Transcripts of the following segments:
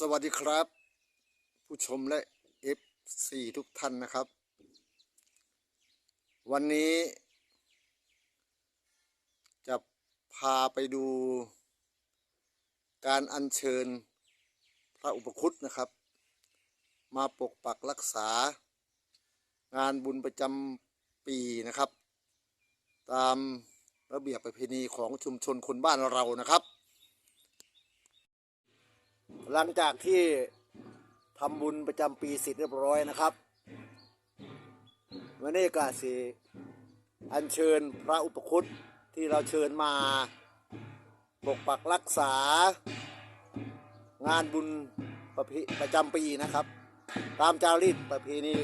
สวัสดีครับ ผู้ชมและ F4 ทุกท่านนะครับ วันนี้ จะพาไปดู การอัญเชิญพระอุปคุตนะครับ มาปกปักรักษา งานบุญประจำปีนะครับ ตามระเบียบประเพณีของชุมชนคนบ้านเรานะครับ หลังจากที่ทำบุญประจำปีเสร็จเรียบร้อยนะครับวันนี้ก็สิอัญเชิญพระอุปคุตที่เราเชิญมาปกปักรักษา งานบุญประพประจำปีนะครับ ตามจารีตประเพณี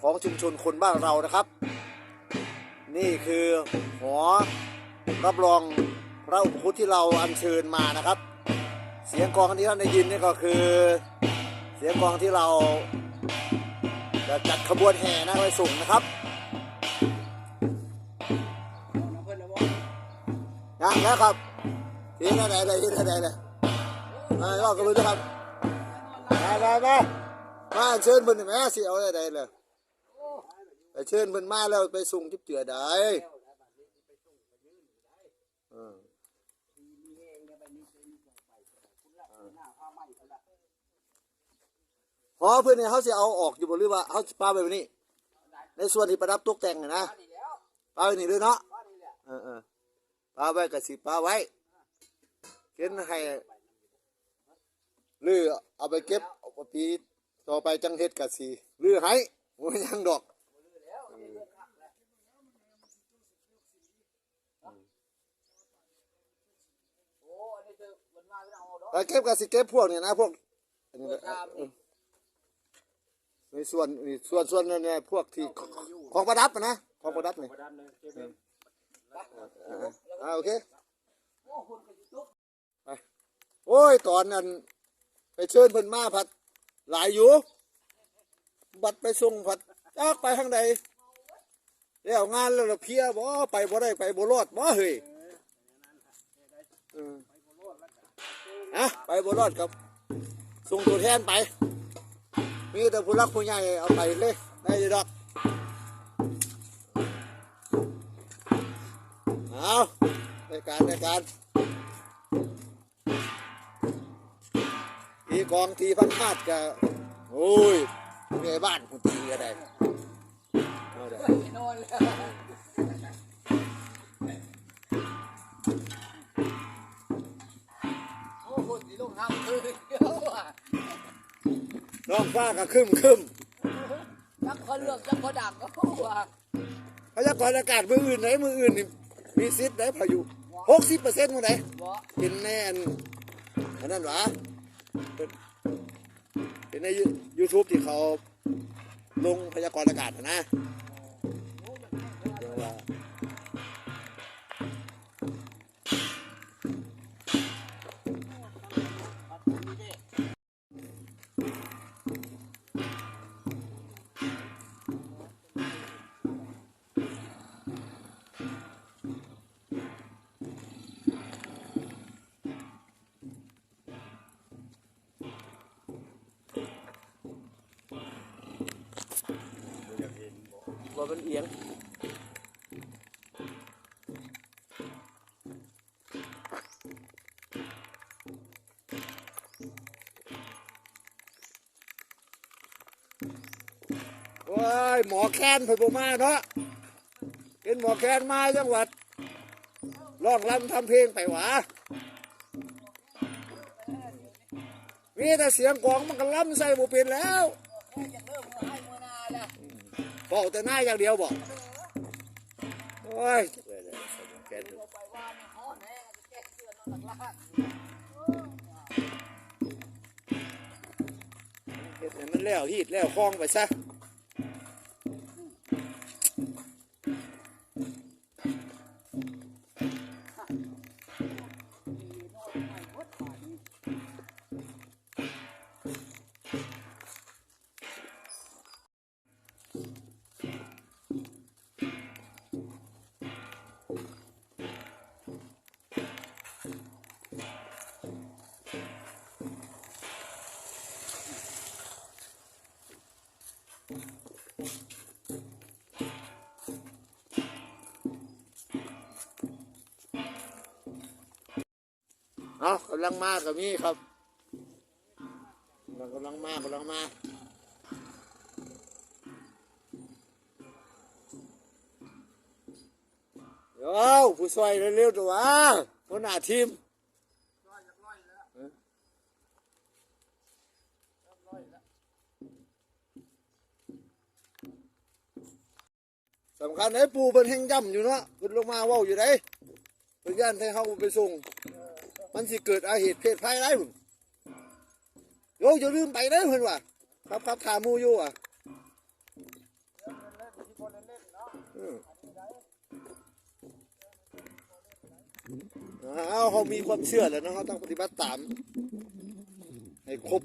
ของชุมชนคนบ้านเรานะครับ นี่คือหอรับรองพระอุปคุตที่เราอัญเชิญมานะครับ สียงกองที่ท่านได้ยินนี่ก็คือ เสียงกองที่เราจะจัดขบวนแห่นะไปส่งนะครับยังแล้วครับเสียงอะไรอะไรที่อะไรเลยมาก็กระลุยนะครับมามามามาเชิญเพิ่นแม่สิเอาอะไรเลยไปเชิญเพิ่นมาแล้วไปส่งทิพเจือได้เออ หอเพื่อนเนี่ยเขาจะเอาออกอยู่บนหรือว่าเขาสิปาไปแบบนี้ ในส่วนที่ประดับตกแต่งน่ะนะปาไปนี่เลยเนาะเออเออปาไว้กับสิปาไว้เก็นให้หรือเอาไปเก็บเอาไปปีต่อไปจังเฮ็ดกับสีหรือให้โอ้ยยังดอกไปเก็บกับสิเก็บพวกเนี่ยนะพวกอันนี้ ในส่วนนี่ส่วนส่วนนั่นเนี่ยพวกที่ของประดับอะนะของประดับนี่อ่าโอเคไปโอ้ยตอนนั้นไปเชิญเพิ่นมาผัดหลายอยู่ บัดไปส่งผัดจากไปทางใดแล้วงานแล้วเราเพลียบ่ไปบ่ได้ไปบ่รอดบ่เฮ้ยเอออะไปบ่รอดครับส่งตัวแทนไป มีแต่ผู้รักผู้ใหญ่เอาไปเลยได้อยิดอกเอาในการในการทีกองทีพันคาดก็โอ้ยเมียบ้านคนตีก็ได้เอาได้นอนแล้วโอ้โหสีลงห้ามเดีย น้องฟ้าก็คึมคึมจักพอเลือกจักพอดักก็ว่าพยากรณ์อากาศมืออื่นไหนมืออื่นนี่มีสิทธิ์ได้พายุหกสิบเปอร์เซ็นต์มื้อไหนบ่เป็นแน่นอันนั้นหวะเป็นเป็นในยูทูบที่เขาลงพยากรณ์อากาศน่ะ มันเอียงว้ายหมอแค้นเพิ่นบ่มาเนาะเป็นหมอแค้นมาจังหวัดร้องรำทำเพลงไปหวะมีแต่เสียงกองมันก็ล้ำใส่บ่เป็นแล้ว บอกแต่หน้าอย่างเดียวบอกโอ้ยแกนไปว่านี่ฮ้อนเห็ดให้มันแล้วฮีดแล้วคล้องไปซะ เอากำลังมากกับนี่ครับกำลังกำลังมากกำลังมากเดี๋ยวผู้ช่วยเร็วๆตัวหัวหน้าทีมำคัญไอ้ปูเป็นแห้งย่ำอยู่เนาะขึ้นลงมาว่าอยู่ไหนเป็นย่านให้เขาไปส่ง มันสิเกิดอาเหตุเพศภัยไรพุ่นโยอย่าลืมไปได้เพื่อนว่ะครับครับถามมูอยู่อะเอาเขามีความเชื่อแล้วนะเขาต้องปฏิบัติตาม ให้ครบ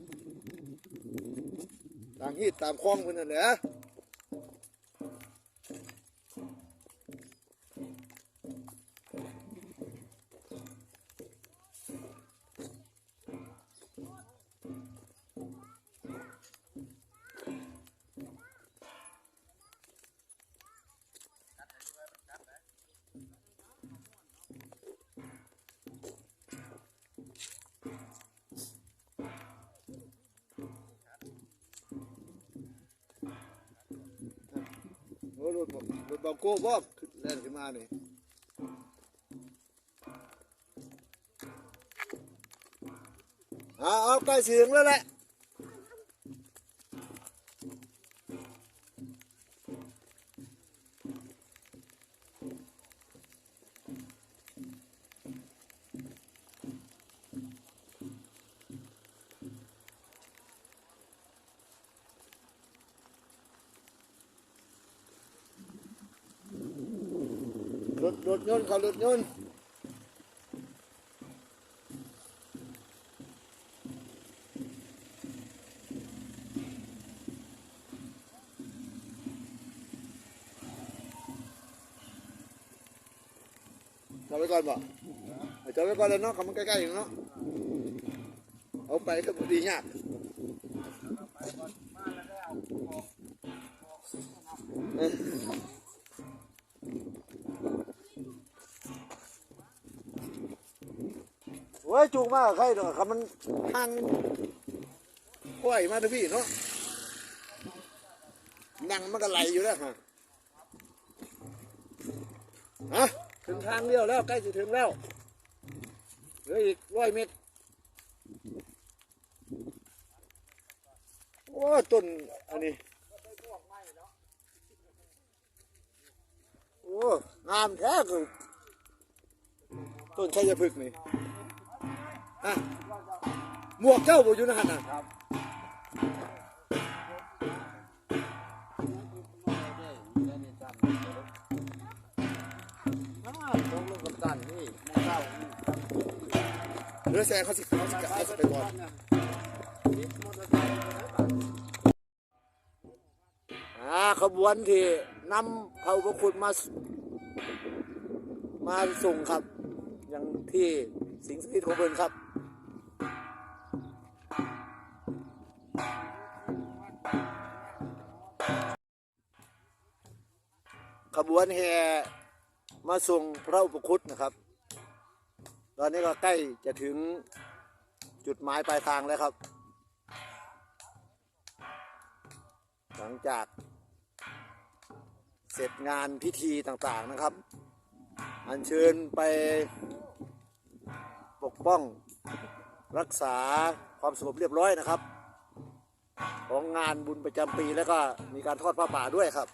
ตามฮีตตามคล้องเพื่อนนั่นแหละ รถบอกรถบอกโก้บอกแล่นขึ้นมานี่ยเอาเอาใกล้ถึงแล้วแหละ ถรถยนต์เขารถยนต์จอดไว้ก่อนบ่จอดไว้ก่อนเลยเนาะเขามันใกล้ๆอยู่เนาะ เอาไปก็พอดียากเออ โอ้ยจูงมากใครเนาะครับมันทางกล้วยมาเถอะพี่เนาะนั่งมันก็ไหลอยู่แล้วฮะฮะถึงทางเดียวแล้วใกล้จะถึงแล้วเหลืออีกร้อยเมตรโอ้ต้นอันนี้โอ้งามแท้คือต้นชัยพฤกษ์นี่ อะหมวกเจ้าบ่อยู่นะฮะน่ะเรือแซงเขาสิเขาสิเขาสิไปก่อนอ่าขบวนที่นำพระอุปคุฎมาสมาส่งครับ อย่างที่สิงห์สถิตของเพิ่นครับ บวนแห่มาส่งพระอุปคุตนะครับ ตอนนี้ก็ใกล้จะถึงจุดหมายปลายทางแล้วครับ หลังจากเสร็จงานพิธีต่างๆนะครับ อัญเชิญไปปกป้องรักษาความสงบเรียบร้อยนะครับ ของงานบุญประจำปีแล้วก็มีการทอดผ้าป่าด้วยครับ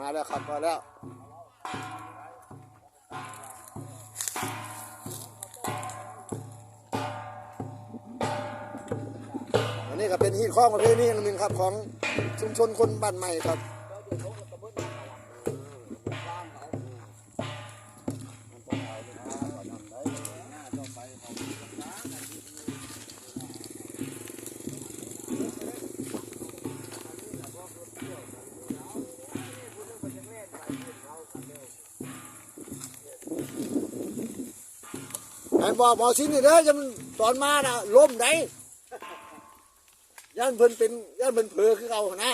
มาแล้วครับมาแล้วอันนี้ก็เป็นฮีตข้องประเภทนี้หนึ่งครับ ของชุมชนคนบ้านใหม่ครับ ไอ้บอกหมอชิ้นนี่เด้อจะมันตอนมาน่ะล้มได้ย่านเพิ่นเป็นย่านเพิ่นเผลอคือเอาหนนะ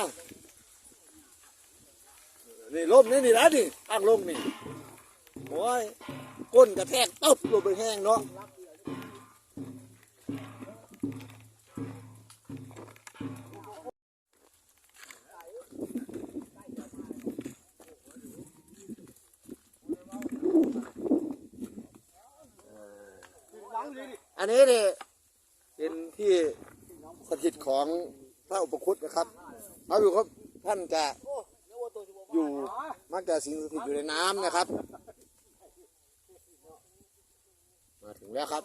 นี่ล้มนี่นี่แล้วนี่ตั้งลงนี่โอ้ยก้นกระแทกตบลงไปแห้งเนาะ นนี้เนี่ยเป็นที่สถิตของพระอุปคุตนะครับพระอุปคุตท่านจะอยู่มักจะสิงสถิตอยู่ในน้ำนะครับ มาถึงแล้วครับ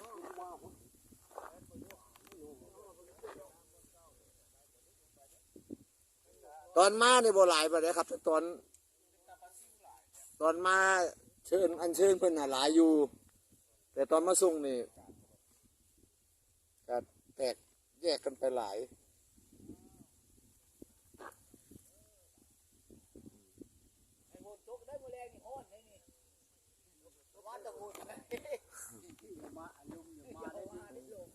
ตอนมาในโบหลายไปเลยครับแต่ตอน ตอนมาเชิญอันเชิญเพิ่นน่ะหลายอยู่ แต่ตอนมาส่งนี่ แตกแยกกันไปหลาย ไอ้โหดจกได้แมลงนี่โหดเลยนี่ว่าจะโหดไหมมาลุมอยู่มาได้มาได้ลง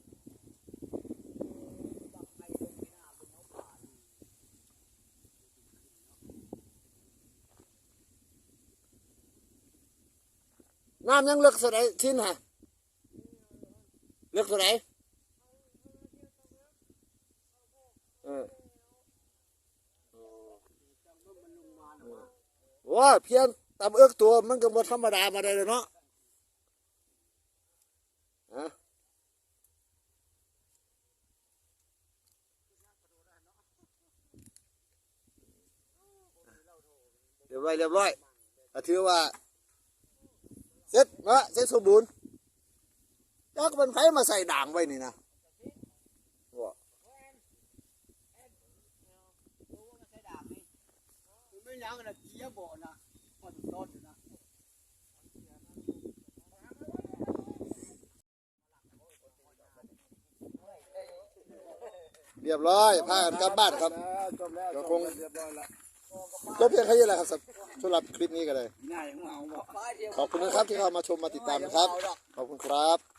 บักไอ้ลงที่หน้าเป็นน้องป่าน้ำยังเลือกสไดชิ้นฮะเลือกสไดเออว้า เพียงตำเอื้อกตัวมันก็บ่ธรรมดามาได้เลยเนาะฮะเรียบร้อยเรียบร้อยถือว่าเสร็จเนาะเสร็จสมบูรณ์จักเป็นไผมาใส่ด่างไว้นี่นะว่า ไม่ยังนะเจี๊ยบบ่นะพอถึงต้นนะเรียบร้อยพากันกลับบ้านครับ จบแล้วก็คง เรียบร้อยล้วจบเพียงแค่นี้แหละครับสำหรับคลิปนี้ก็เลย ง่ายของเราบอกขอบคุณนะครับที่เข้ามาชมมาติดตามนะครับ ขอบคุณครับ